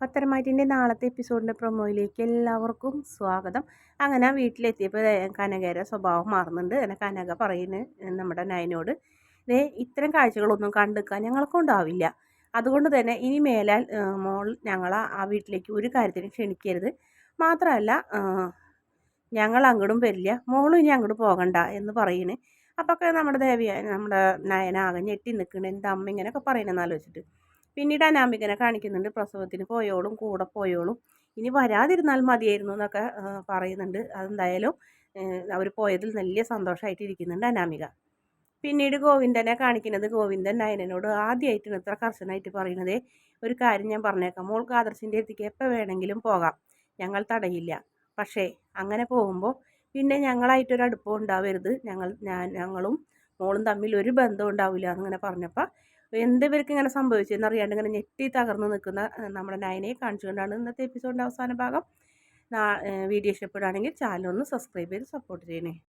പത്തരമാറ്റിന്റെ നാളത്തെ എപ്പിസോഡിന്റെ പ്രൊമോയിലേക്ക് എല്ലാവർക്കും സ്വാഗതം. അങ്ങനെ വീട്ടിലെത്തിയപ്പോൾ കനകയുടെ സ്വഭാവം മാറുന്നുണ്ട്. അങ്ങനെ കനക പറയുന്നത് നമ്മുടെ നയനോട് ഇതേ ഇത്തരം കാഴ്ചകളൊന്നും കണ്ടെക്കാൻ ഞങ്ങൾക്കുണ്ടാവില്ല അതുകൊണ്ട് തന്നെ ഇനി മേലാൽ മോൾ ഞങ്ങൾ ആ വീട്ടിലേക്ക് ഒരു കാര്യത്തിനും ക്ഷണിക്കരുത്. മാത്രമല്ല ഞങ്ങൾ അങ്ങോട്ടും വരില്ല. മോളും ഇനി അങ്ങോട്ട് പോകണ്ട എന്ന് പറയുന്നത് അപ്പോൾ നമ്മുടെ ദേവിയ നമ്മുടെ നയനാകെ ഞെട്ടി നിൽക്കുന്നുണ്ട്. എന്താ അമ്മ ഇങ്ങനെയൊക്കെ പറയണമെന്ന് ആലോചിച്ചിട്ട്? പിന്നീട് അനാമികനെ കാണിക്കുന്നുണ്ട്. പ്രസവത്തിന് പോയോളും കൂടെ പോയോളും. ഇനി വരാതിരുന്നാൽ മതിയായിരുന്നു എന്നൊക്കെ പറയുന്നുണ്ട്. അതെന്തായാലും അവർ പോയതിൽ വലിയ സന്തോഷമായിട്ട് ഇരിക്കുന്നുണ്ട് അനാമിക പിന്നീട് ഗോവിന്ദനെ കാണിക്കുന്നത് ഗോവിന്ദൻ നയനനോട് ആദ്യമായിട്ടാണ് ഇത്ര കർശനമായിട്ട് പറയുന്നത്. ഒരു കാര്യം ഞാൻ പറഞ്ഞേക്കാം. മോൾക്ക് ആദർശിന്റെ അടുത്തേക്ക് എപ്പോൾ വേണമെങ്കിലും പോകാം. ഞങ്ങൾ തടയില്ല. പക്ഷേ അങ്ങനെ പോകുമ്പോൾ പിന്നെ ഞങ്ങളായിട്ടൊരു അടുപ്പം ഉണ്ടാവരുത്. ഞങ്ങൾ ഞാൻ ഞങ്ങളും മോളും തമ്മിൽ ഒരു ബന്ധം ഉണ്ടാവില്ല എന്നിങ്ങനെ പറഞ്ഞപ്പോൾ എന്തിവർക്ക് ഇങ്ങനെ സംഭവിച്ചെന്ന് അറിയാണ്ട് ഇങ്ങനെ ഞെട്ടി തകർന്ന് നിൽക്കുന്ന നമ്മുടെ നയനയെ കാണിച്ചുകൊണ്ടാണ് ഇന്നത്തെ എപ്പിസോഡിന്റെ അവസാന ഭാഗം. വീഡിയോ ഇഷ്ടപ്പെടുകയാണെങ്കിൽ ചാനൽ ഒന്ന് സബ്സ്ക്രൈബ് ചെയ്ത് സപ്പോർട്ട് ചെയ്യണേ.